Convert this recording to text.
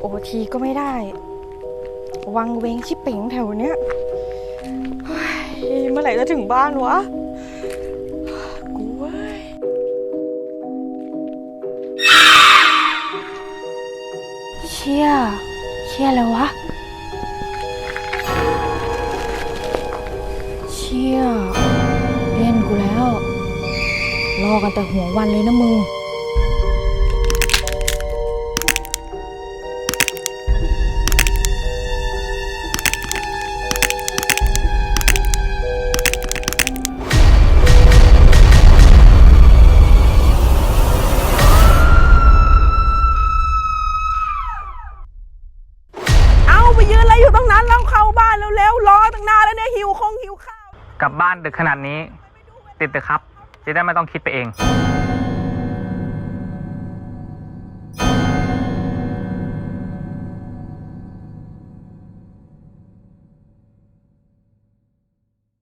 โอทีก็ไม่ได้ วังเวงชิบเป๋งแถวเนี้ยเฮ้ยเมื่อไหร่จะถึงบ้านวะกูเว้ยเชี่ยเชี่ยแล้ววะเชี่ยเล่นกูแล้ว รอกันแต่หัววันเลยนะมึง อยู่ตรงนั้นแล้วเข้าบ้านเร็วๆรอตั้งนานแล้วเนี่ยหิวคงหิวข้าว กลับบ้านดึกขนาดนี้ ติดเถอะครับ จะได้ไม่ต้องคิดไปเอง